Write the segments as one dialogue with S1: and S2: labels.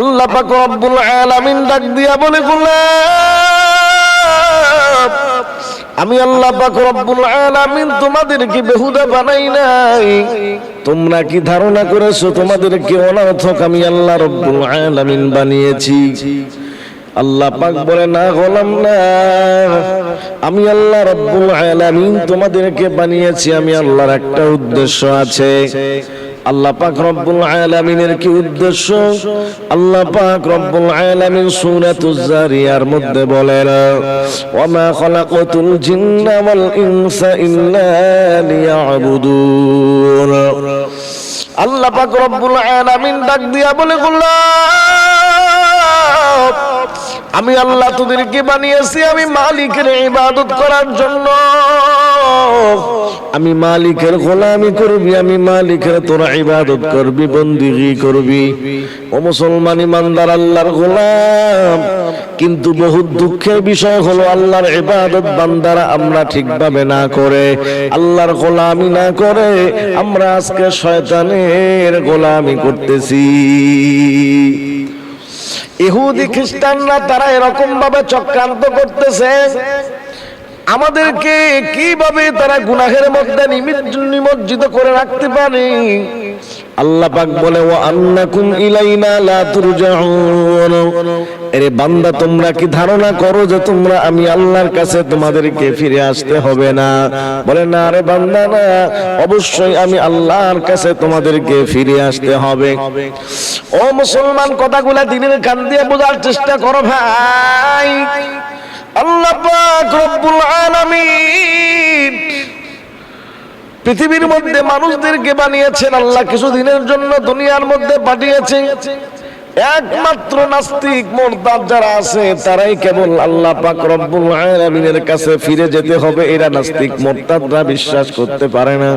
S1: আল্লাহ পাক রব্বুল আলামিন ডাক দিয়া বলে গোলাম আমি আল্লাহ পাক রব্বুল আলামিন তোমাদেরকে বেহুদা বানাই নাই। তোমরা কি ধারণা করেছ তোমাদেরকে অনর্থক আমি আল্লাহ রব্বুল আলামিন বানিয়েছি? আল্লাহ পাক বলে, না গোলাম না, আমি আল্লাহ রব্বুল আলামিন তোমাদেরকে বানিয়েছি, আমি আল্লাহর একটা উদ্দেশ্য আছে। আল্লাহ পাক রব্বুল আলামিনের কি উদ্দেশ্য? আল্লাহ পাক রব্বুল আলামিন সূরাতুজ জারিয়ার মধ্যে বলেন ওয়া খালাকাতুল জিন্না ওয়াল ইনসা ইল্লা লিয়াবুদুন। আল্লাহ পাক রব্বুল আলামিন ডাক দিয়া বলে গোলাম আমি আল্লাহ তোদেরকে বানিয়েছি, আমি মালিকের ইবাদত করার জন্য। আমি মালিকের গোলামি করবি, আমি মালিকের তোরা ইবাদত করবি, বন্দিগি করবি। ও মুসলমান ইমানদার, আল্লাহর গোলাম। কিন্তু বহু দুঃখের বিষয় হলো আল্লাহর ইবাদত বান্দারা আমরা ঠিকভাবে না করে, আল্লাহর গোলামি না করে আমরা আজকে শয়তানের গোলামি করতেছি। ইহুদি খ্রিস্টানরা তারা এরকম ভাবে চক্রান্ত করতেছে আমাদেরকে কীভাবে তারা গুনাহের মধ্যে নিমজ্জিত করে রাখতে পারে? আল্লাহ পাক বলে ও আন্নাকুম ইলাইনা লা তুরজাউন। এরে বান্দা, তোমরা কি ধারণা করো যে তোমরা আমি আল্লাহর কাছে তোমাদেরকে ফিরে আসতে হবে না? বলে, না আরে বান্দা, না। অবশ্যই আমি আল্লাহর কাছে তোমাদেরকে ফিরে আসতে হবে। ও মুসলমান, কথাগুলা দিনের কান দিয়ে বোঝার চেষ্টা করো ভাই। আল্লাহ পাক রব্বুল আলামিন পৃথিবীর মধ্যে মানুষদেরকে বানিয়েছেন আল্লাহ কিছুদিনের জন্য দুনিয়ার মধ্যে পাঠিয়েছে একমাত্র নাস্তিক মোরতাদ যারা আছে, তারাই কেবল আল্লাহ পাক রব্বুল আলামিনের কাছে ফিরে যেতে হবে। এরা নাস্তিক মোরতাদরা বিশ্বাস করতে পারে না।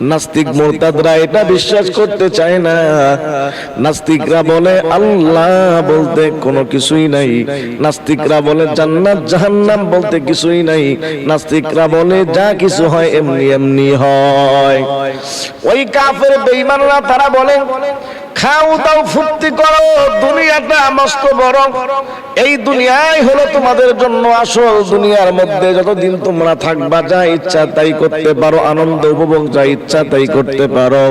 S1: নাস্তিক মোরতাদরা এটা বিশ্বাস করতে চায় না। নাস্তিকরা বলে, আল্লাহ বলতে কোনো কিছুই নাই। নাস্তিকরা বলে, জান্নাত, জাহান্নাম বলতে কিছুই নাই। নাস্তিকরা বলে, যা কিছু হয় এমনি এমনি হয়। ওই কাফের বেঈমানরা তারা বলে খাও, দাও, ফুর্তি করো, দুনিয়াটা মস্ত বড়। এই দুনিয়াই হলো তোমাদের জন্য আসল। দুনিয়ার মধ্যে যতদিন তোমরা থাকবা, যা ইচ্ছা তাই করতে পারো, আনন্দ উপভোগ যা ইচ্ছা তাই করতে পারো।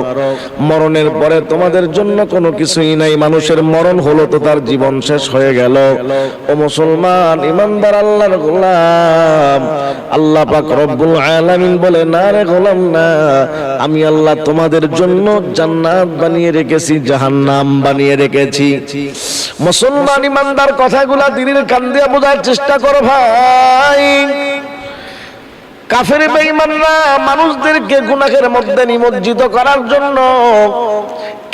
S1: মরণের পরে তোমাদের জন্য কোনো কিছুই নাই। মানুষের মরণ হলো তো তার জীবন শেষ হয়ে গেল। ও মুসলমান, ইমানদার আল্লাহর গোলাম। আল্লাহ পাক রব্বুল আলামিন বলে, না রে গোলাম না, আমি আল্লাহ তোমাদের জন্য জান্নাত বানিয়ে রেখেছি জাহান্নাম বানিয়ে রেখেছি। মুসলমান ইমানদার কথাগুলা দিনের কান্দিয়া দিয়ে বোঝার চেষ্টা করো ভাই। কাফের বেঈমানরা মানুষদেরকে গুনাহের মধ্যে নিমজ্জিত করার জন্য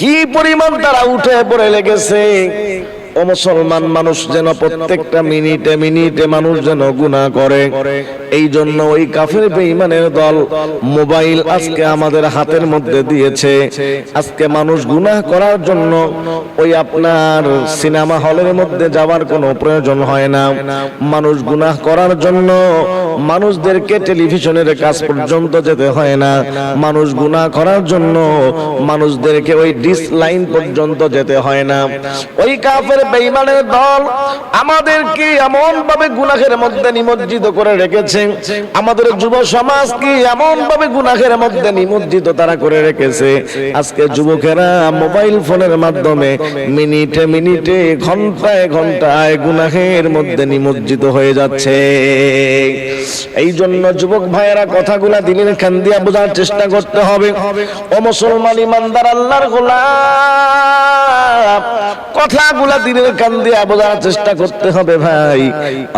S1: কি পরিমাণ তারা উঠে পড়ে লেগেছে? ও মুসলমান মানুষ যেন প্রত্যেকটা মিনিটে মিনিটে মানুষ যেন গুনাহ করে। এই জন্য ওই কাফের বেঈমানের দল মোবাইল আজকে আমাদের হাতের মধ্যে দিয়েছে। আজকে মানুষ গুনাহ করার জন্য ওই আপনার সিনেমা হলের মধ্যে যাওয়ার কোনো প্রয়োজন হয় না। মানুষ গুনাহ করার জন্য মানুষদেরকে টেলিভিশনের কাজ পর্যন্ত যেতে হয় না। মানুষ গুনাহ করার জন্য মানুষদেরকে ওই ডিস লাইন পর্যন্ত যেতে হয় না। ওই কাফের বেঈমানের দল আমাদেরকে এমন ভাবে গুনাহের মধ্যে নিমজ্জিত করে রেখেছে। আমাদের যুব সমাজকে এমন ভাবে গুনাহের মধ্যে নিমজ্জিত তারা করে রেখেছে? আজকে যুবকেরা মোবাইল ফোনের মাধ্যমে মিনিটে মিনিটে, ঘন্টায় ঘন্টায় গুনাহের মধ্যে নিমজ্জিত হয়ে যাচ্ছে। এই জন্য যুবক ভাইয়েরা, কথাগুলা দিনের খান দিয়া বোঝার চেষ্টা করতে হবে। ও মুসলমান ইমানদার, আল্লাহর গোলাম কথাগুলা দিনের কান দিয়া বোঝার চেষ্টা করতে হবে ভাই।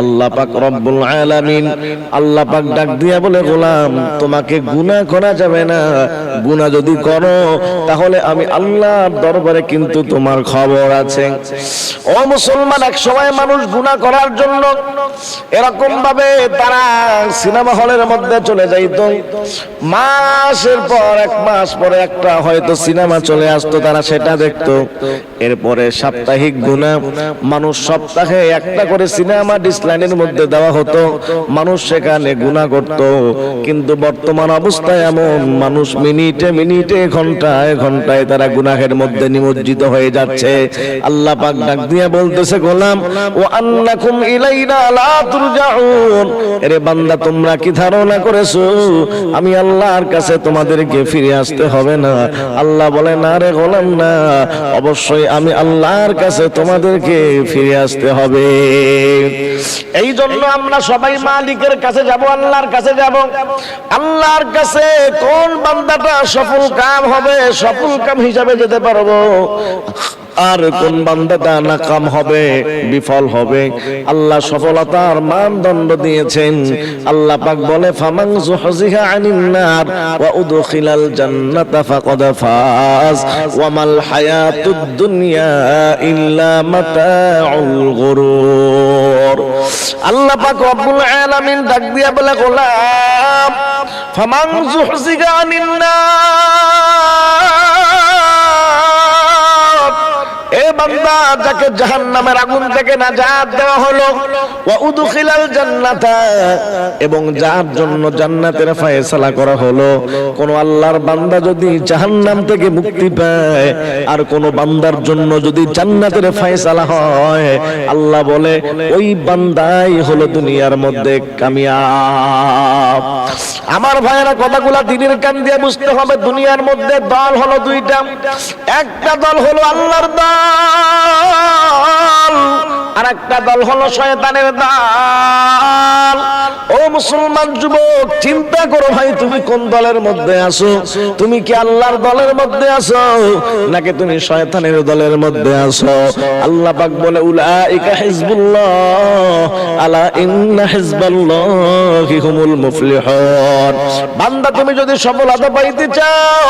S1: আল্লাহ পাক রব্বুল আলামিন, আল্লাহ পাক ডাক দিয়া বলে, গোলাম, তোমাকে গুনাহ করা যাবে না। গুনাহ যদি করো, তাহলে আমি আল্লাহর দরবারে কিন্তু তোমার খবর আছে। ও মুসলমান, এক সময় মানুষ গুনাহ করার জন্য এরকম ভাবে তারা সিনেমা হলের মধ্যে চলে যাইতো। মাসের পর এক মাস পরে একটা হয়তো সিনেমা চলে আসতো, তারা সেটা দেখতো। এরপরে সাপ্তাহিক গুণা মানুষ সপ্তাহে একটা করে সিনেমা ডিসলাইনের মধ্যে দেওয়া হতো। মানুষ সেখানে গুণা করত। কিন্তু বর্তমান অবস্থায় এমন মানুষ মিনিটে মিনিটে, ঘন্টায় ঘন্টায় তারা গুনাহের মধ্যে নিমজ্জিত হয়ে যাচ্ছে। আল্লাহ পাক ডাক দিয়ে বলতেছে, গোলাম, ও আন্নাকুম ইলাইনা লা তুরজাউন। এরে বান্দা, তোমরা কি ধারণা করেছ? আমি আল্লাহর কাছে তোমাদেরকে ফিরে আসতে হবে না। আল্লাহ বলে, না রে গোলাম, না। অবশ্যই আমি আল্লাহর কাছে তোমাদেরকে ফিরে আসতে হবে। এই জন্য আমরা সবাই মালিকের কাছে যাব, আল্লাহর কাছে যাব। আল্লাহর কাছে কোন বান্দাটা সফল কাম হবে, সফল কাম হিসাবে যেতে পারব? আর কোন বান্দাটা নাকাম হবে, বিফল হবে? আল্লাহ সফলতার মানদণ্ড দিয়েছেন। আল্লাহ পাক বলে, ফামান জুহজিহা আনিন নার ওয়া উদখিলাল জান্নাতা ফাকাদ ফাজ। ওয়া মাল হায়াতুদ দুনিয়া ইল্লা মাতাউল গুরুর। আল্লাহ পাক রব্বুল আলামিন ডাক দিয়া বলে গোলাম ফামান জুহজিগা আনিন নার আর কোন বান্দার জন্য যদি জান্নাতের হয়, আল্লাহ বলে, ওই বান্দাই হলো দুনিয়ার মধ্যে কামিয়াব। আমার ভাইয়েরা কথাগুলা দিনের কান দিয়ে বুঝতে হবে, দুনিয়ার মধ্যে দল হলো দুইটা। একটা দল হলো আল্লাহর দল। দল আর একটা দল হলো শয়তানের দল। ও মুসলমান যুবক, চিন্তা করো ভাই, তুমি কোন দলের মধ্যে আছো? তুমি কি আল্লাহর দলের মধ্যে আছো? নাকি তুমি শয়তানের দলের মধ্যে আছো? আল্লাহ পাক বলে, উলাইকা হিজবুল্লাহ, আলা ইন্না হিজবাল্লাহি হুমুল মুফলিহুন। বান্দা, তুমি যদি সফলতা পাইতে চাও,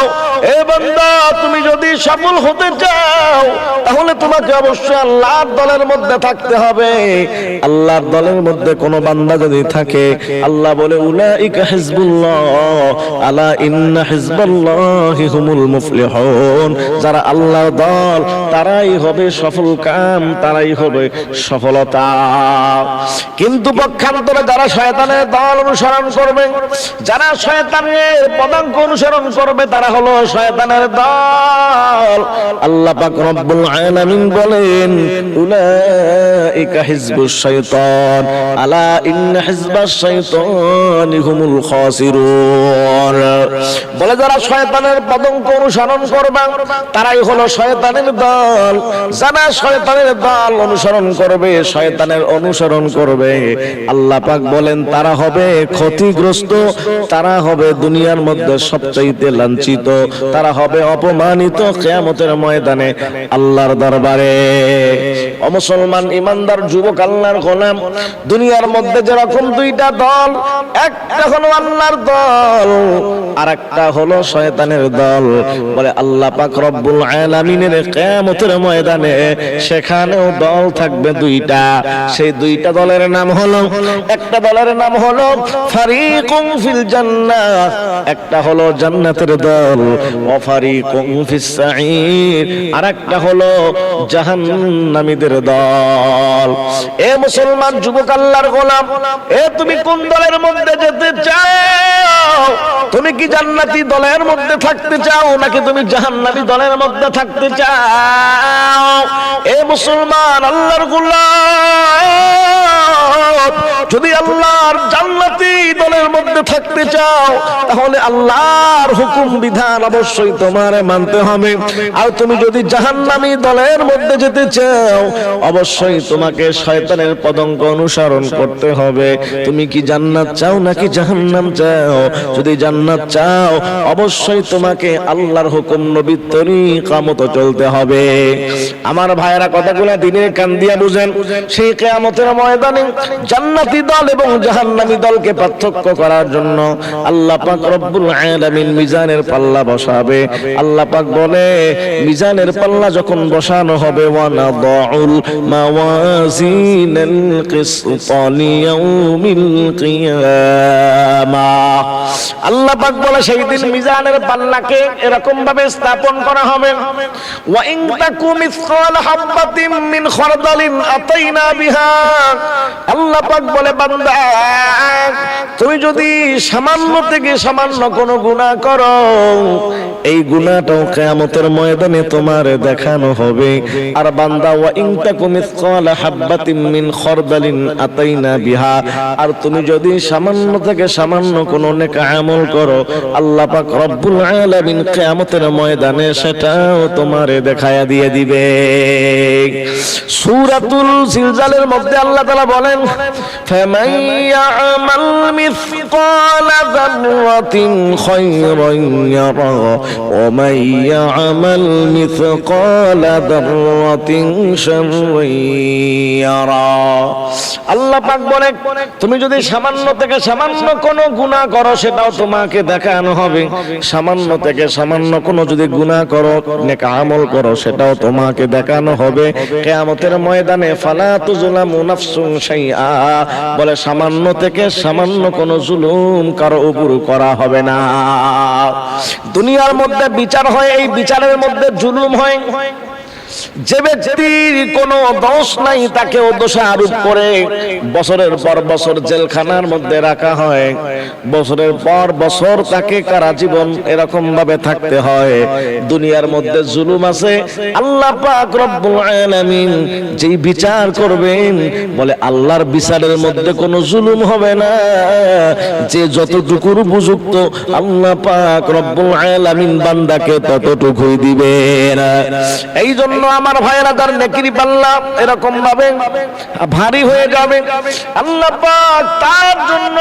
S1: এ বান্দা, তুমি যদি সফল হতে চাও, তাহলে তোমাকে অবশ্যই আল্লাহর দলের মধ্যে থাকতে হবে। আল্লাহর দলের মধ্যে কোন বান্দা যদি থাকে, আল্লাহ বলে, উলাইকা হিজবুল্লাহ, আলা ইন্না হিজবাল্লাহি হুমুল মুফলিহুন। যারা আল্লাহর দল, তারাই হবে সফল কাম, তারাই হবে সফলতা। কিন্তু পক্ষান্তরে যারা শয়তানের দল অনুসরণ করবে, যারা শয়তানের পদাঙ্ক অনুসরণ করবে, তারা হলো শয়তানের দল। আল্লাহ পাক রব্বুল আলামিন বলেন উলাইকা হিজবুশ শাইতান আলা ইন্না হিজবাশ শাইতানি হুমুল খাসিরুন বলে যারা শয়তানের পদঙ্ক অনুসরণ করবে, তারাই হলো শয়তানের দল। যারা শয়তানের দল অনুসরণ করবে, শয়তানের অনুসরণ করবে। আল্লাহ পাক বলেন, তারা হবে ক্ষতিগ্রস্ত, তারা হবে দুনিয়ার মধ্যে সবচাইতে লাঞ্ছিত, তারা হবে অপমানিত কিয়ামতের ময়দানে আল্লাহর দরবারে। অমুসলমান ইমানদার যুবক আল্লাহর গোলাম। দুনিয়ার মধ্যে যেরকম দুইটা দল, একটা হলো আল্লাহর দল আর একটা হলো শয়তানের দল। বলে আল্লাহ পাক রব্বুল আলামিনের কিয়ামতের ময়দানে সেখানেও দল থাকবে দুইটা। সেই দুইটা দলের নাম হলো, একটা দলের নাম হলো ফারিকুম ফিল জান্নাহ, একটা হলো জান্নাতের দল ও ফারিকুম ফিস সাঈর আর একটা হলো জাহান্নামীদের দল। এ মুসলমান যুবক আল্লাহর গোলাম, এ তুমি কোন দলের মধ্যে যেতে চাও? তুমি কি জান্নাতি দলের মধ্যে থাকতে চাও, নাকি তুমি জাহান্নামী দলের মধ্যে থাকতে চাও? এ মুসলমান আল্লাহর গোলাম, যদি আল্লাহর জান্নাতি দলের মধ্যে থাকতে চাও, তাহলে আল্লাহর হুকুম, বিধান অবশ্যই তোমার মানতে হবে। আর তুমি যদি জাহান্নামি দলের মধ্যে যেতে চাও, অবশ্যই তোমাকে শয়তানের পদঙ্ক অনুসরণ করতে হবে। তুমি কি জান্নাত চাও নাকি জাহান্নাম চাও? যদি জান্নাত চাও, অবশ্যই তোমাকে আল্লাহর হুকুম নবীর তরিকা মতো চলতে হবে। আমার ভাইয়েরা কথাগুলো দিনের কান দিয়া বুঝেন। সেই কেয়ামতের ময়দানে জান্নাতি দল এবং জাহান্নামী দলকে পার্থক্য করার জন্য আল্লাহ পাক রব্বুল আলামিন মিজানের পাল্লা বসাবে। আল্লাহ পাক বলে, মিজানের পাল্লা যখন বসানো হবে, ওয়া নাদাউল মাওয়াজিনাল কিসত লিয়াউমিল কিয়ামাহ আল্লাহ পাক বলে সেই দিন মিজানের পাল্লাকে এরকম ভাবে স্থাপন করা হবে। ওয়া ইন তাকু মিসকাল হাববাতিন মিন খারদালিন আতাইনা বিহা। আল্লাহ পাক বলে, বান্দা, তুমি যদি সামান্য থেকে সামান্য কোনো গুনাহ করো, এই গুনাহটাও কিয়ামতের ময়দানে তোমার দেখানো হবে। আর বান্দা ওয়া ইন তাকুম মিসকালা হাববাতিন মিন খারদালিন আতাইনা বিহা। আর তুমি যদি সামান্য থেকে সামান্য কোনো নেক আমল করো, আল্লাহ পাক রব্বুল আলামিন কিয়ামতের ময়দানে সেটাও তোমারে দেখায়া দিয়ে দিবে। সূরাতুল জিলজালের মধ্যে আল্লাহ তাআলা বলেন, ফামান ইয়ামাল মিসকালা যাররাতিন খায়রান ইয়ারা, ওয়া মান ইয়ামাল মিসকালা যাররাতিন শাররান আল্লাহ পাক বলে, তুমি যদি সামান্য থেকে সামান্য কোনো করো, সেটাও তোমাকে দেখানো হবে। সামান্য থেকে সামান্য যদি করো, নেক আমল করো, সেটাও তোমাকে দেখানো হবে। ময়দানে, ফালা তুজলামু নাফসুন শাইআ। বলে, সামান্য থেকে সামান্য কোনো জুলুম কারও উপর করা হবে না। দুনিয়ার মধ্যে বিচার হয়, এই বিচারের মধ্যে জুলুম হয়। যে ব্যক্তির কোনো দোষ নাই আরোপ করে। বছরের পর বছর জেলখানার মধ্যে রাখা হয়। বছরের পর বছর তাকে কারা জীবন এরকম ভাবে থাকতে হয়। দুনিয়ার মধ্যে জুলুম আছে। আল্লাহ পাক আলামিন যেই বিচার করবেন, বলে আল্লাহর বিচারের মধ্যে কোনো জুলুম হবে না। যে যতটুকুর উপযুক্ত আল্লাহ পাক রব্বুল আলামিন বান্দাকে ততটুকুই দিবেন। এই জন্য আমার ভাইয়েরা তার নেকির পাল্লা এরকম ভাবে ভারী হয়ে যাবে। আল্লাহ তার জন্য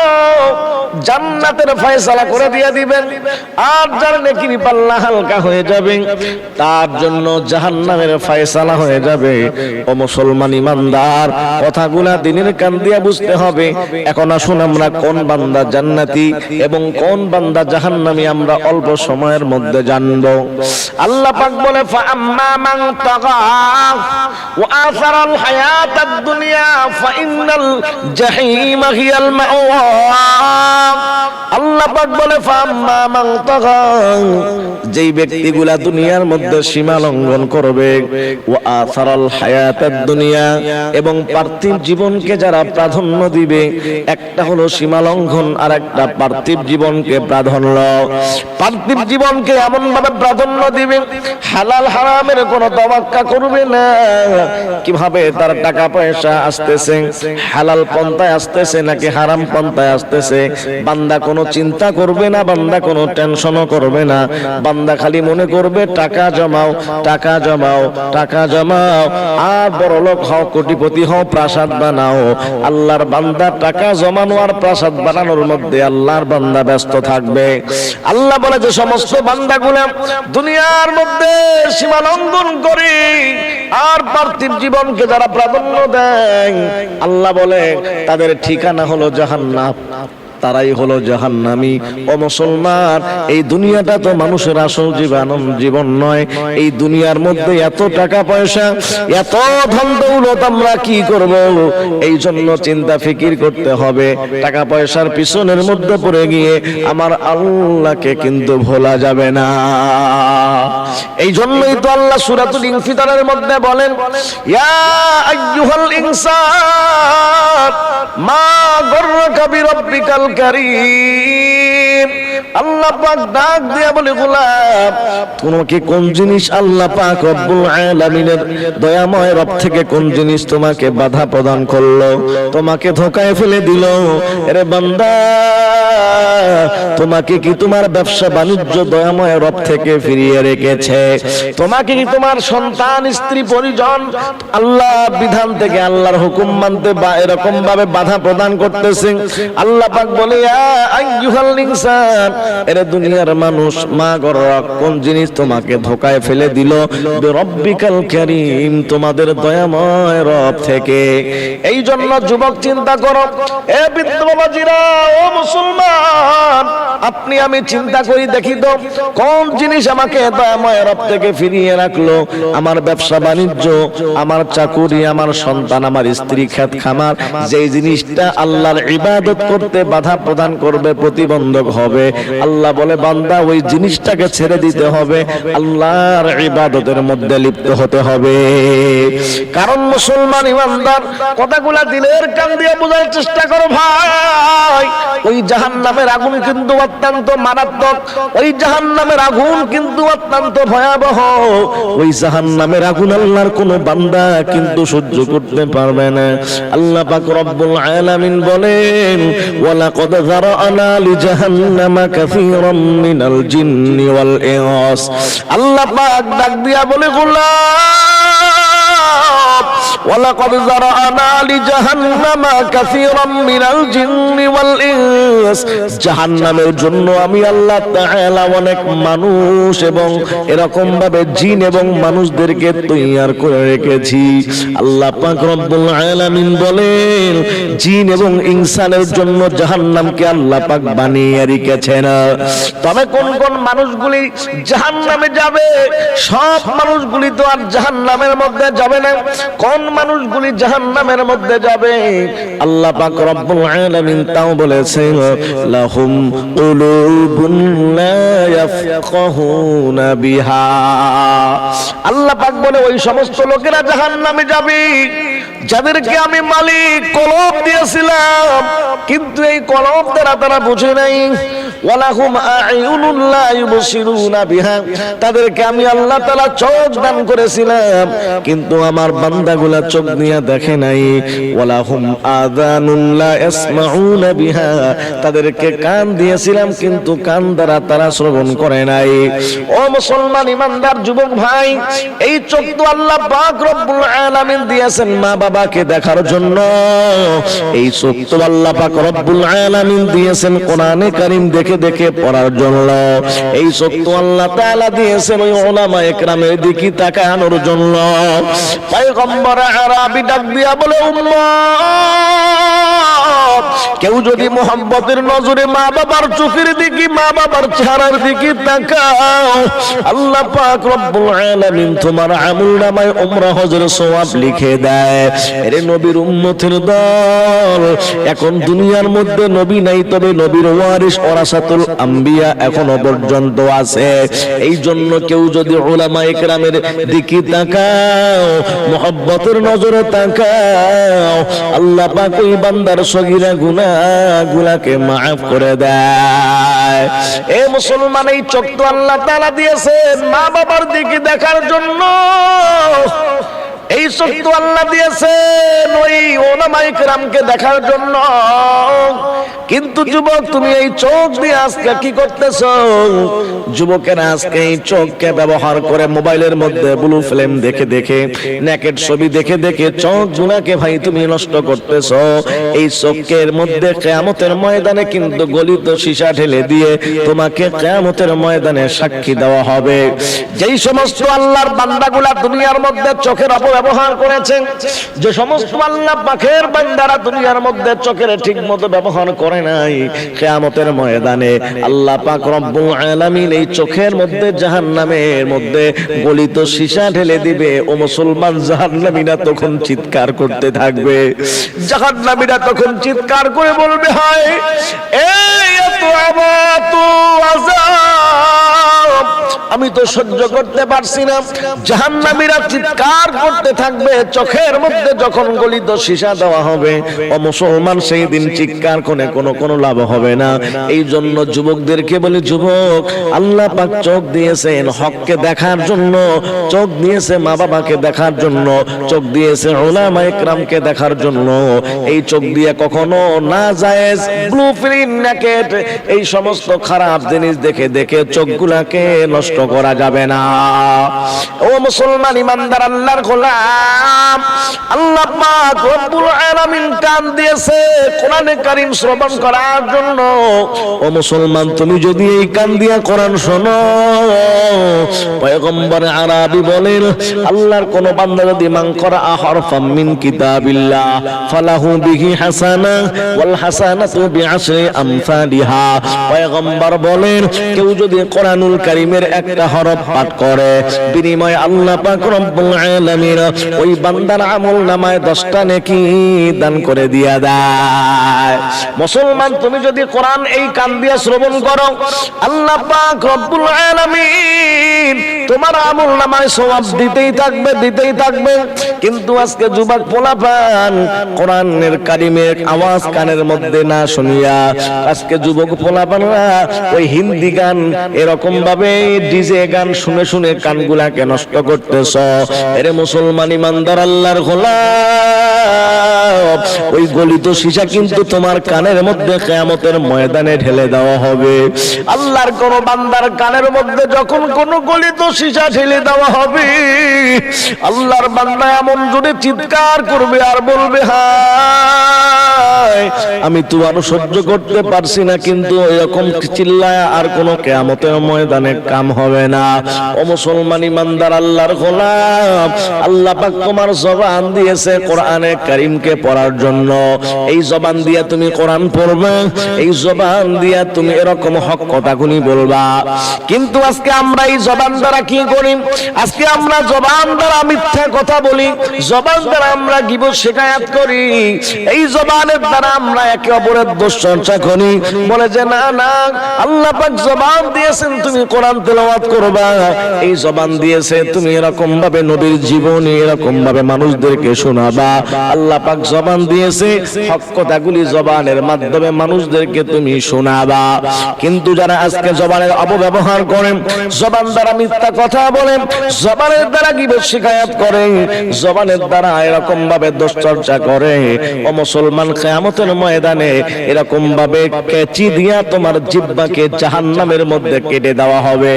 S1: জান্নাতের ফয়সালা করে দিয়ে দিবেন। আর যার নেকির পাল্লা হালকা হয়ে যাবে, তার জন্য জাহান্নামের ফয়সালা হয়ে যাবে। ও মুসলমান ইমানদার, কথাগুলা দিনের কান দিয়া বুঝতে হবে। এখন আসুন আমরা কোন বান্দা জান্নাতি এবং কোন বান্দা জাহান্নামী আমরা অল্প সময়ের মধ্যে জানব। আল্লাহ পাক বলে ফাআম্মা মান তাগা ওয়া আসারাল হায়াতাদ দুনিয়া ফাইনাল জাহিমা হিয়াল আল্লাহ পাক বলে ফাআম্মা মান তাগা। যেই ব্যক্তিগুলা দুনিয়ার মধ্যে সীমা লঙ্ঘন করবে, ওয়া আসারাল হায়াতাদ দুনিয়া, এবং পার্থিব জীবনকে যারা প্রাধান্য দিবে, একটা হলো সীমা লঙ্ঘন, আর একটা পার্থিব জীবনকে প্রাধান্য। পার্থিব জীবনকে এমন ভাবে প্রাধান্য দিবে, হালাল হারামের কোনো তবাক্কা করবে না। কীভাবে তার টাকা পয়সা আসতেছে? হালাল পন্থায় আসতেছে নাকি হারাম পন্থায় আসতেছে? বান্দা কোনো চিন্তা করবে না, বান্দা কোনো টেনশনও করবে না। বান্দা খালি মনে করবে, টাকা জমাও টাকা জমাও টাকা জমাও। আর বড় লোক হও, কোটিপতি হও, প্রাসাদ বানাও। আল্লাহর বান্দা টাকা জমানো আর প্রাসাদ বানানোর মধ্যে আল্লাহর বান্দা ব্যস্ত থাকবে। আল্লাহ বলে যে সমস্ত বান্দাগুলো দুনিয়ার মধ্যে সীমা লঙ্ঘন করে। আর পার্থিব জীবনকে যারা প্রাধান্য দেয় আল্লাহ বলে তাদের ঠিকানা হলো জাহান্নাম। তারাই হলো জাহান্নামী। ও মুসলমান, এই দুনিয়াটা তো মানুষের আসল জীবন জীবন নয়। এই দুনিয়ার মধ্যে এত টাকা পয়সা, এত ধন দৌলত আমরা কি করব? এই জন্য চিন্তা ফিকির করতে হবে। টাকা পয়সার পিছনের মধ্যে পড়ে গিয়ে আমার আল্লাহকে কিন্তু ভোলা যাবে না। এই জন্যই তো আল্লাহ সূরাতুল ইনফিতারের মধ্যে বলেন, ইয়া আইয়ুহাল ইনসান, মা গররাকা বিরাব্বিকাল কারীম। আল্লাহ পাক ডাক দিয়া বলে, গোলাম, তোমাকে কোন জিনিস আল্লাহ পাক রব্বুল আলামিনের দয়াময় রব থেকে কোন জিনিস তোমাকে বাধা প্রদান করল? তোমাকে ধোকায় ফেলে দিল? এরে বান্দা তোমাকে কি তোমার ব্যবসা বাণিজ্য দয়াময় রব থেকে ফিরিয়ে রেখেছে? তোমাকে কি তোমার সন্তান, স্ত্রী, পরিজন আল্লাহ বিধান থেকে আল্লাহর হুকুম মানতে বা এরকম ভাবে বাধা প্রদান করতেছে? আল্লাহ পাক বলে এরে দুনিয়ার মানুষ, মা গররা কোন জিনিস তোমাকে ধোকায় ফেলে দিল? রব্বিকাল কারীম, তোমাদের দয়াময় রব থেকে। এই জন্য যুবক, চিন্তা করো, এ বৃদ্ধ ও মুসলমান আপনি আমি চিন্তা করি দেখি তো, কোন জিনিস আমাকে দয়াময় রব থেকে ফিরিয়ে রাখল? আমার ব্যবসা বাণিজ্য, আমার চাকুরি, আমার সন্তান, আমার স্ত্রী, খ্যাত খামার, যেই জিনিসটা আল্লাহর ইবাদত করতে বাধা প্রদান করবে, প্রতিবন্ধক হবে। আল্লাহ বলে, বান্দা, ওই জিনিসটাকে ছেড়ে দিতে হবে। আল্লাহর ইবাদতের মধ্যে লিপ্ত হতে হবে। কারণ মুসলমান ইমানদার, কথাগুলা দিলের কান দিয়ে বোঝার চেষ্টা করো ভাই। ওই জাহান নামের আগুন কিন্তু অত্যন্ত মারাত্মক। ওই জাহান নামের আগুন কিন্তু অত্যন্ত ভয়াবহ। ওই জাহান নামের আগুন আল্লাহর কোন বান্দা কিন্তু সহ্য করতে পারবে না। আল্লাহ পাক রব্বুল আলামিন বলেন, ওয়ালাকাদ যারানা লিজাহান্নামা কাসীরাম মিনাল জিন্নি ওয়াল ইনস। আল্লাহ পাক ডাক দিয়া বলে গোলাম ولقد زرعنا لجهنم كثيرا من الجن والإنس জাহান্নামের জন্য আমি আল্লাহ তাআলা অনেক মানুষ এবং এরকম ভাবে জিন এবং মানুষদেরকে তৈয়ার করে রেখেছি আল্লাহ পাক রব্বুল আলামিন বলেন জিন এবং ইনসানের জন্য জাহান্নামকে আল্লাহ পাক বানিয়ে রেখেছেন তবে কোন কোন মানুষগুলি জাহান্নামে যাবে সব মানুষগুলি তো আর জাহান্নামের মধ্যে যাবে না কোন মানুষগুলি জাহান্নামের মধ্যে যাবে। আল্লাহ পাক রব্বুল আলামিন তাও বলেছেন, লাহুম কুলুবুন লা ইয়াফকাহুনা বিহা। আল্লাহ পাক বলে, ওই সমস্ত লোকেরা জাহান্নামে যাবে, যাদেরকে আমি মালিক কলম দিয়েছিলাম, কিন্তু এই কলম দ্বারা তারা বুঝে নাই। ওয়ালাহুম আ'য়ুনুন লা ইউবসিরুনা বিহা। তাদেরকে আমি আল্লাহ তাআলা চোখ দান করেছিলাম, কিন্তু আমার চোখ দেখে নাই। ওয়ালাহুম আযানুন লা বিহা। তাদেরকে কান দিয়েছিলাম, কিন্তু কান দ্বারা তারা শ্রবণ করে নাই। ও মুসলমান ইমানদার যুবক ভাই, এই চোখ তো আল্লাহ পাক রব্বুল আলামিন দিয়েছেন মা বাবাকে দেখার জন্য। এই চোখ তো আল্লাহ পাক রব্বুল আলামিন দিয়েছেন, কোরআনে কারীম দেখে দেখে পড়ার জন্য। এই তো আল্লাহ তাআলা দিয়েছেন ওই উলামা একরামের দিকে তাকানোর জন্য। পয়গম্বর আরবি ডাক দিয়া বলে কেউ যদি মোহাম্মতের নজরে মা বাবার চোখের দিকে মা বাবার চেহারার দিকে তাকাও, আল্লাহ পাক রব্বুল আলামিন তোমার আমল নামায় উমরা হজের সওয়াব লিখে দেয়। এর নবীর উম্মতের দল, এখন দুনিয়ার মধ্যে নবী নাই, তবে নবীর ওয়ারিস ওরাসাতুল আম্বিয়া এখনও পর্যন্ত আছে। এই জন্য কেউ যদি উলামা ইকরামের দিকে তাকাও, মোহাব্বতের নজরে তাকাও, আল্লাহ পাক ওই বান্দার সগীরা গুনাহগুলোকে maaf করে দেয়। এ মুসলমান, এই চোখ তো আল্লাহ তাআলা দিয়েছেন মা বাবার দিকে দেখার জন্য। এই চোখ তো আল্লাহ দিয়েছেন ওই ওলামাই কেরামকে দেখার জন্য। কিন্তু যুবক, তুমি এই চোখ দিয়ে আজকে কি করতেছ? যুবকেরা আজকে এই চোখকে ব্যবহার করে মোবাইলের মধ্যে ব্লু ফিল্ম দেখে দেখে নেকেট ছবি দেখে দেখে চোখ গুনাকে ভাই তুমি নষ্ট করতেছ। এই চোখের মধ্যে কেয়ামতের ময়দানে কিন্তু গলিত সীসা ঢেলে দিয়ে তোমাকে কেয়ামতের ময়দানে সাক্ষী দেওয়া হবে। যেই সমস্ত আল্লাহর বান্দাগুলা দুনিয়ার মধ্যে চোখের অপব্যবহার করেছেন, যে সমস্ত আল্লাহ পাখের বান্দারা দুনিয়ার মধ্যে চোখের ঠিক মতো ব্যবহার করে নাই। কেয়ামতের ময়দানে আল্লাহ পাক রব্বুল আলামিন এই চোখের মধ্যে, জাহান্নামের মধ্যে গলিত সীসা ঢেলে দিবে। ও মুসলমান, জাহান্নামীরা তখন চিৎকার করতে থাকবে। জাহান্নামীরা তখন চিৎকার করে বলবে, হায়, এই এত আবাত আযাব। আমি তো সহ্য করতে পারছি না। জাহান্নামীরা চিৎকার করতে থাকবে। চোখের মধ্যে যখন গলিত সীসা দেওয়া হবে ও মুসলমান সেই দিন চিৎকার করে কোনো কোনো লাভ হবে না। এই জন্য যুবকদেরকে বলি যুবক আল্লাহ পাক চোখ দিয়েছেন হককে দেখার জন্য। চোখ দিয়েছে মা বাবাকে দেখার জন্য। চোখ দিয়েছে ওলামা ইকরামকে দেখার জন্য। এই চোখ দিয়ে কখনো না জায়েজ ব্লু নেকেট। এই সমস্ত খারাপ জিনিস দেখে দেখে চোখগুলাকে নষ্ট করা যাবে না। ও মুসলমান ইমানদার, আল্লাহর গোলাম। আল্লাহ পাক রব্বুল আলামিন কান দিয়েছে কোরআনে কারীম শ্রবণ করার জন্য। ও মুসলমান, তুমি যদি এই কান দিয়া কোরআন শোনো। পয়গম্বর আরবি বলেন, আল্লাহর কোন বান্দা যদি মান করা হরফাম মিন কিতাবিল্লাহ, ফালাহু বিহি হাসানা, ওয়াল হাসানাতু বিআশরি আমসালিহা। পয়গম্বর বলেন, কেউ যদি কোরআনুল কারীমের একটা হরফ পাঠ করে। বিনিময়ে আল্লাহ পাক রব্বুল আলামিন ওই বান্দার আমল নামায় দশটা নেকি দান করে দিয়া দেয়। মুসলমান, তুমি যদি কোরআন এই কান দিয়ে শ্রবণ করো, আল্লাহ পাক রব্বুল আলামিন তোমার আমল নামায় সওয়াব দিতেই থাকবে দিতেই থাকবে। কিন্তু আজকে যুবক পোলাপান, কোরআনের কারিমের আওয়াজ কানের মধ্যে না শুনিয়া, আজকে যুবক পোলাপানরা ওই হিন্দি গান এরকম ভাবে ডিজে গান শুনে শুনে কানগুলাকে নষ্ট করতেছ। এরে মুসলমান ইমানদার আল্লাহর গোলাপ। ওই গলিত সীসা কিন্তু তোমার কানের মধ্যে কেয়ামতের ময়দানে ঢেলে দেওয়া হবে। আল্লাহর কোন বান্দার কানের মধ্যে যখন কোন গলিত সীসা ঢেলে দেওয়া হবে, আল্লাহর বান্দা এমন জোরে চিৎকার করবে আর বলবে, হায়, আমি তো আরও সহ্য করতে পারছি না, কিন্তু এরকম চিল্লায় আর কোন কেয়ামতের ময়দানে কাম হবে না। ও মুসলমান ইমানদার, আল্লাহর গোলাম। আল্লাহ পাক তোমার জবান দিয়েছে কোরআনে কারিমকে পড়ার জন্য। এই জবান দিয়া তুমি কোরআন পড়বে, এই জবান দিয়া তুমি এরকম হক কথাগুলি বলবা। কিন্তু আজকে আমরা এই জবান দ্বারা কি করি? আজকে আমরা জবান দ্বারা মিথ্যা কথা বলি, জবান দ্বারা আমরা গিবত শেখায়াত করি? এই জবানের দ্বারা আমরা একে অপরের দোষ চর্চা করি। বলে যে, না না, আল্লাহ পাক জবান দিয়েছেন, তুমি কোরআন তেলাওয়াত করবা। এই জবান দিয়েছে, তুমি এরকম ভাবে নবীর জীবনী এরকম ভাবে মানুষদেরকে শোনাবা। আল্লাহ পাক জবান দিয়েছে, হক কথাগুলি জবানের মাধ্যমে মানুষদেরকে তুমি শোনাবা। কিন্তু যারা আজকে জবানের অপব্যবহার করেন জবান দ্বারা মিথ্যা কথা বলেন জবানের দ্বারা গিবত শিকায়াত করে, জবানের দ্বারা এরকম ভাবে দুশ্চর্চা করে, ও মুসলমান কিয়ামতের ময়দানে এরকম ভাবে কেচি দিয়া তোমার জিহ্বাকে জাহান্নামের মধ্যে কেটে দেওয়া হবে।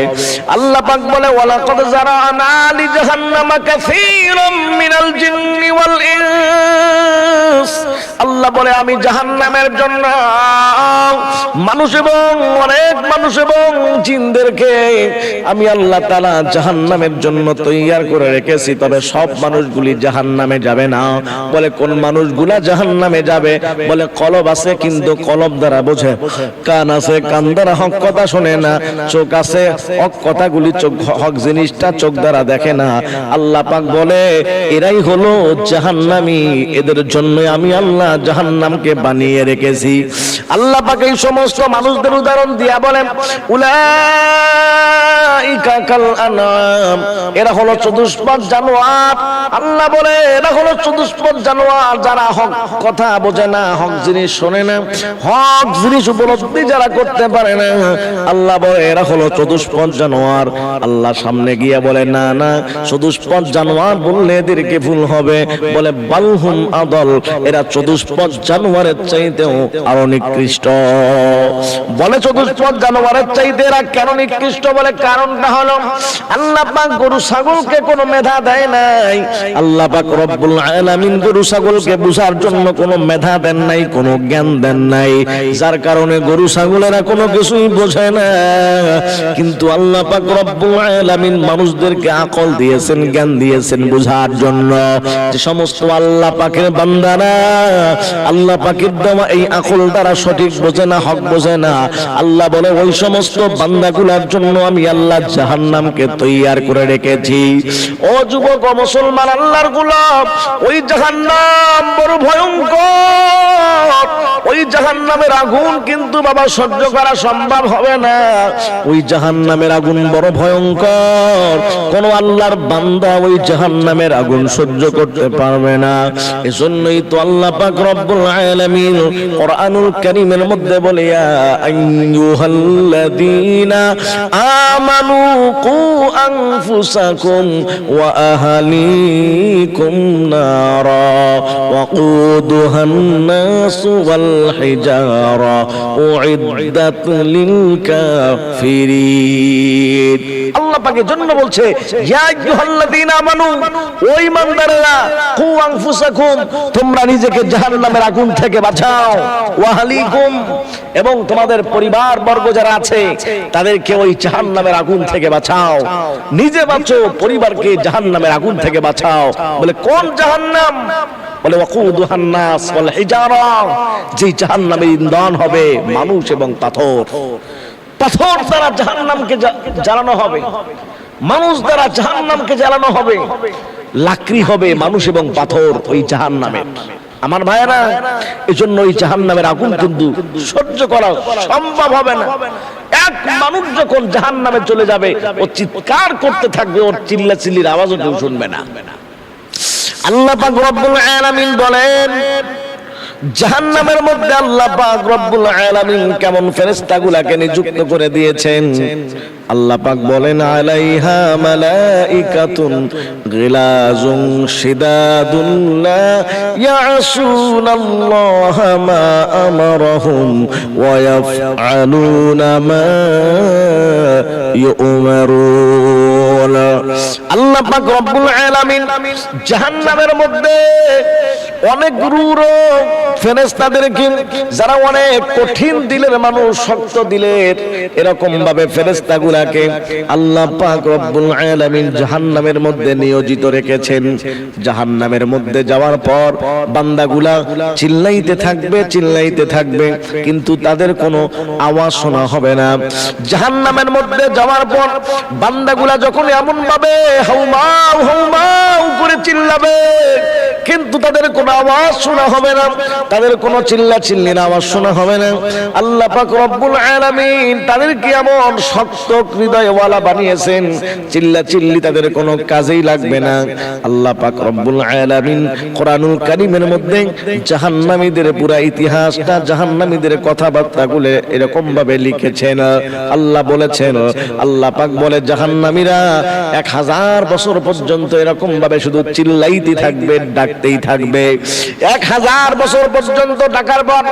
S1: আল্লাহ পাক বলে, ওয়ালাকাদ জারানা লি জাহান্নামা কাসীরাম মিনাল জিন্নি ওয়াল ইনস। আল্লাহ বলে, আমি জাহান্নামের জন্য মানুষ এবং অনেক মানুষ এবং জিনদেরকে আমি আল্লাহ তাআলা জাহান্নামের জন্য তৈয়ার করে রেখেছি, তবে সব মানুষগুলি জাহান্নামে যাবে না। বলে, কোন মানুষগুলা জাহান্নামে যাবে? বলে, কলব আছে কিন্তু কলব দ্বারা বোঝে। কান আছে কান দ্বারা হক কথা শোনে না, চোখ আছে হক কথাগুলি হক জিনিসটা চোখ দ্বারা দেখে না। আল্লাহ পাক বলে, এরাই হলো জাহান্নামী। এদের জন্য আমি আল্লাহ জাহান্নামকে বানিয়ে রেখেছি। আল্লাহ পাক এই সমস্ত মানুষদের উদাহরণ দিয়া বলেন, উলাইকা কাল আনাম এরা হলো চতুষ্পদ জানোয়ার। আল্লাহ বলে, এরা হলো চতুষ্পদ জানোয়ার যারা হক কথা বোঝে না, হক জিনিস শোনে না, হক জিনিস উপলব্ধি যারা করতে পারে না। আল্লাহ বলে, এরা হলো চতুষ্পদ জানোয়ার। আল্লাহ সামনে গিয়ে বলে, না না চতুষ্পদ জানোয়ার বললে এদেরকে ভুল হবে। বলে, বালহুম আদল, এরা চতুষ্পদ জানোয়ারের চাইতেও আরও নিকৃষ্ট। বলে চতুষ্পদ জানোয়ারের চাইতে এরা কেন নিকৃষ্ট? বলে, কারণটা হলো, আল্লাহ পাক গরু ছাগলকে কোনো মেধা দেয় নাই। আল্লাহ পাক রব্বুল আলামিন গরু ছাগলকে বুঝার জন্য কোনো মেধা দেন নাই, কোনো জ্ঞান দেন নাই। যার কারণে গরু ছাগলেরা কোনো কিছুই বোঝে না। কিন্তু আল্লাহ পাক রব্বুল আলামিন মানুষদেরকে আকল দিয়েছেন, জ্ঞান দিয়েছেন জন্য। যে সমস্ত আল্লাহ পাকের বান্দারা, আল্লাহ পাকের দেওয়া এই আকল দ্বারা সঠিক বোঝে না, হক বোঝে না। আল্লাহ বলে, ওই সমস্ত জন্য আমি আল্লাহ জাহান্নামকে তৈয়ার করে রেখেছি। ও যুবক, ও মুসলমান, আল্লাহর গোলাপ ওই জাহান্নাম বড় ভয়ঙ্কর। ওই জাহান্নামের আগুন কিন্তু বাবা সহ্য করা সম্ভব হবে না। ওই জাহান্নামের আগুন বড় ভয়ঙ্কর কোন আল্লাহর বান্দা ওই জাহান্নামের আগুন সহ্য করতে পারবে না এজন্যই তো আল্লাহ পাক রব্বুল আলামিন কোরআনুল কারীমের মধ্যে বলে ইয়া আইয়ুহাল্লাযীনা আমানু কু আনফুসাকুম ওয়া আহলিকুম নারা وقودها الناس والحجارة أعدت للكافرين আল্লাহ পাকে জন্য বলছে, ইয়া আইয়ুহাল্লাযীনা আমানু, ও ঈমানদাররা, কু আনফুসাকুম, তোমরা নিজেকে জাহান্নামের আগুন থেকে বাঁচাও। এবং তোমাদের পরিবার বর্গ যারা আছে, তাদেরকে ওই জাহান্নামের আগুন থেকে বাঁচাও। নিজে বাঁচো, পরিবারকে জাহান্নামের আগুন থেকে বাঁচাও। বলে, কোন জাহান্নাম? বলে ওয়াকুদুহান নাস ওয়াল হিজারা যে জাহান্নামের ইন্ধন হবে মানুষ এবং পাথর। পাথর দ্বারা জাহান্নামকে জ্বা- জ্বালানো হবে, মানুষ দ্বারা জাহান্নামকে জ্বালানো হবে, লাকড়ি হবে মানুষ এবং পাথর ওই জাহান নামে আমার ভাইয়েরা এই জন্য ওই জাহান নামের আগুন কিন্তু সহ্য করা সম্ভব হবে না। এক মানুষ যখন জাহান নামে চলে যাবে, ও চিৎকার করতে থাকবে, ওর চিল্লা চিল্লির আওয়াজও কেউ শুনবে না। আল্লাহ পাক রব্বুল আলামিন বলেন জাহান্নামের মধ্যে আল্লাহ পাক রব্বুল আলামিন কেমন ফেরেশতাগুলোকে নিযুক্ত করে দিয়েছেন। আল্লাহ পাক বলেন, আলাইহা মালাইকাতুন গিলাজুন শিদাদুন লা ইয়াসুনাল্লাহ মা আমারহুম ওয়া ইয়াফআলুনা মা ইউমারুন। আল্লাহ পাক রব্বুল আলামিন জাহান্নামের মধ্যে অনেক রুরো ফেরেশতাদেরকে, যারা অনেক কঠিন দিলের মানুষ, শক্ত দিলের এরকম ভাবে আল্লাহ পাক রব্বুল আলামিন জাহান্নামের মধ্যে নিয়োজিত রেখেছেন। জাহান্নামের মধ্যে যাওয়ার পর বান্দাগুলা চিল্লাইতে থাকবে চিল্লাইতে থাকবে, কিন্তু তাদের কোনো আওয়াজ শোনা হবে না। জাহান্নামের মধ্যে যাওয়ার পর বান্দাগুলা যখন এমন ভাবে হাউমাউ হাউমাউ করে চিল্লাবে। কিন্তু তাদের কোনো আওয়াজ শোনা হবে না। তাদের কোনো চিল্লা চিল্লির আওয়াজ শোনা হবে না। আল্লাহ পাক রব্বুল আলামিন তাদের কি এমন শক্ত হৃদয়ওয়ালা বানিয়েছেন চিল্লা চিল্লি তাদের কোনো কাজেই লাগবে না। আল্লাহ পাক রব্বুল আলামিন কোরআনুল কারীমের মধ্যে জাহান্নামীদের পুরা ইতিহাসটা, জাহান্নামীদের কথাবার্তাগুলো এরকম ভাবে লিখেছেন। আল্লাহ বলেছেন, আল্লাহ পাক বলে, জাহান্নামীরা এক হাজার বছর পর্যন্ত এরকম ভাবে শুধু চিল্লাইতে থাকবে, ডাকতেই থাকবে। এক হাজার বছর পর্যন্ত ডাকার পর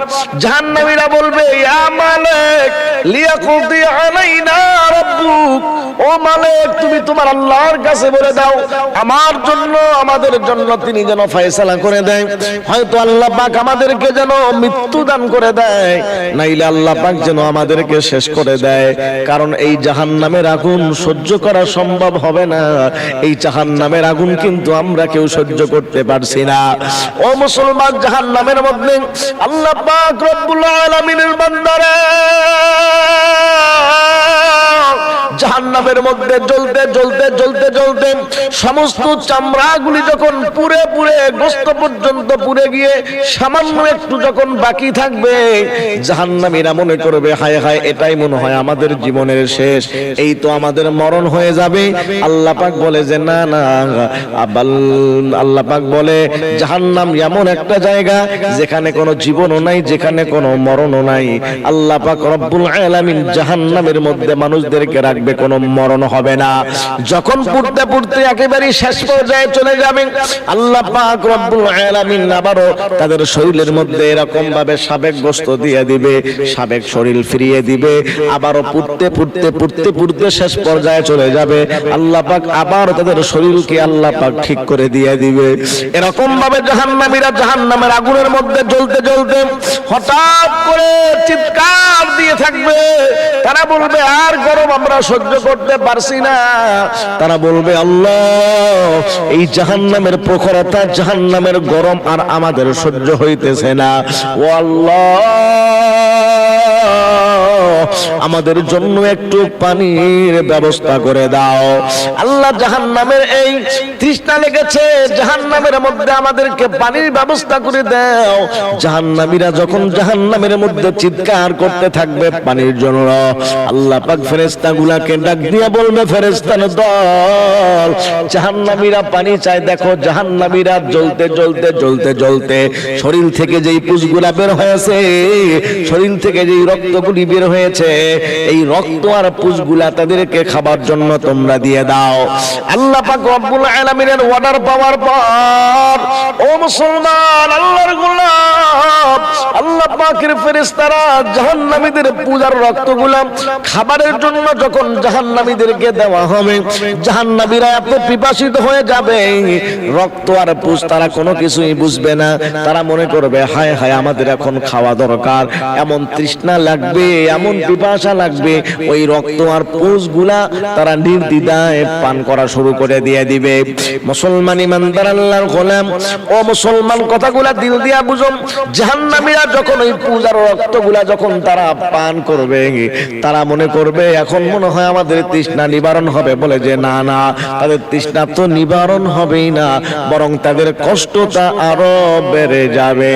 S1: জাহান্নামীরা বলবে, ইয়া মালিক লিয়াকুদি আলাইনা রাব্বুক। ও মালিক, তুমি তোমার আল্লাহর কাছে বলে দাও, আমার জন্য, আমাদের জন্য তিনি যেন ফয়সালা করে দেয়। হয়তো আল্লাহ পাক আমাদেরকে যেন মৃত্যু দান করে দেয়, নাইলে আল্লাহ পাক যেন আমাদেরকে শেষ করে দেয়। কারণ এই জাহান্নামের আগুন সহ্য করা সম্ভব হবে না। এই জাহান নামের আগুন কিন্তু আমরা কেউ সহ্য করতে পারছি না। ও মুসলমান জাহান নামের মধ্যে আল্লাহ পাক রব্বুল আলামিনের বান্দারা জাহান্নামের মধ্যে জ্বলতে জ্বলতে জ্বলতে জ্বলতে সমস্ত চামড়াগুলি যখন পুরে পুরে গোস্ত পর্যন্ত পুড়ে গিয়ে সামান্য একটু যখন বাকি থাকবে, জাহান্নামীরা মনে করবে, হায় হায়, এটাই মনে হয় আমাদের জীবনের শেষ। এই তো আমাদের মরণ হয়ে যাবে। আল্লাহ পাক বলে যে, না না, আবাল আল্লাহ পাক বলে, জাহান্নাম এমন একটা জায়গা যেখানে কোনো জীবনও নাই, যেখানে কোনো মরণও নাই। আল্লাহ পাক রব্বুল আলামিন জাহান্নামের মধ্যে মানুষদেরকে রাখবে। কোনো মরণ হবে না। যখন পুড়তে পুড়তে একেবারে শেষ পর্যায়ে চলে যাবে, আল্লাহ পাক রব্বুল আলামিন আবারও তাদের শরীরের মধ্যে এরকম ভাবে সাবেক গোস্ত দিয়ে দিবে, সাবেক শরীর ফিরিয়ে দিবে, আবারও পুড়তে পুড়তে পুড়তে পুড়তে শেষ পর্যায়ে চলে যাবে। আল্লাহ পাক আবার তাদের শরীরকে আল্লাহ পাক ঠিক করে দিয়ে দিবে। এরকম ভাবে জাহান্নামীরা জাহান্নামের আগুনের মধ্যে জ্বলতে জ্বলতে হঠাৎ করে চিৎকার দিয়ে থাকবে। তারা বলবে, আর গরম আমরা সহ্য করতে পারছি না। তারা বলবে, আল্লাহ, এই জাহান্নামের প্রখরতা জাহান্নামের গরম আর আমাদের সহ্য হইতেছে না। ও আল্লাহ! আমাদের জন্য একটু পানির ব্যবস্থা করে দাও। আল্লাহ জাহান্নামের এই তৃষ্ণা লেগেছে, জাহান্নামের মধ্যে আমাদেরকে পানির ব্যবস্থা করে দাও। জাহান্নামীরা যখন জাহান্নামের মধ্যে চিৎকার করতে থাকবে পানির জন্য, আল্লাহ পাক ফেরেশতা গুলাকে ডাক দিয়ে বলবে, ফেরেশতার দল, জাহান্নামীরা পানি চায়, দেখো জাহান্নামীরা জ্বলতে জ্বলতে জ্বলতে জ্বলতে শরীর থেকে যেই পুষগুলা বের হয়েছে, শরীর থেকে যেই রক্তগুলি বের হয়েছে এই রক্ত আর পুষগুলা তাদেরকে খাবার জন্য তোমরা দিয়ে দাও। আল্লাহ পাক রব্বুল আলামিনের অর্ডার পাওয়ার পর, ও মুসলমান, আল্লাহর গোলাম, আল্লাহ পাকের ফেরেশতারা জাহান্নামীদের পূজার রক্তগুলা খাবারের জন্য যখন জাহান্নামীদেরকে দেওয়া হবে, জাহান্নামীরা এত পিপাসিত হয়ে যাবে, রক্ত আর পুষ তারা কোনো কিছুই বুঝবে না। তারা মনে করবে, হায় হায় আমাদের এখন খাওয়া দরকার, এমন তৃষ্ণা লাগবে, এমন পিপাসা লাগবে, ওই রক্ত আর পুষগুলা তারা নির্দ্বিধায় পান করা শুরু করে দিয়ে দিবে। মুসলমান ইমানদার আল্লাহর গোলাম, ও মুসলমান কথাগুলা দিল দিয়া বুঝুন, জাহান্নামীরা যখন ওই পূজার রক্তগুলা যখন তারা পান করবে, তারা মনে করবে, এখন মনে হয় আমাদের তৃষ্ণা নিবারণ হবে বলে যে না না, তাদের তৃষ্ণা তো নিবারণ হবেই না, বরং তাদের কষ্টটা আরও বেড়ে যাবে।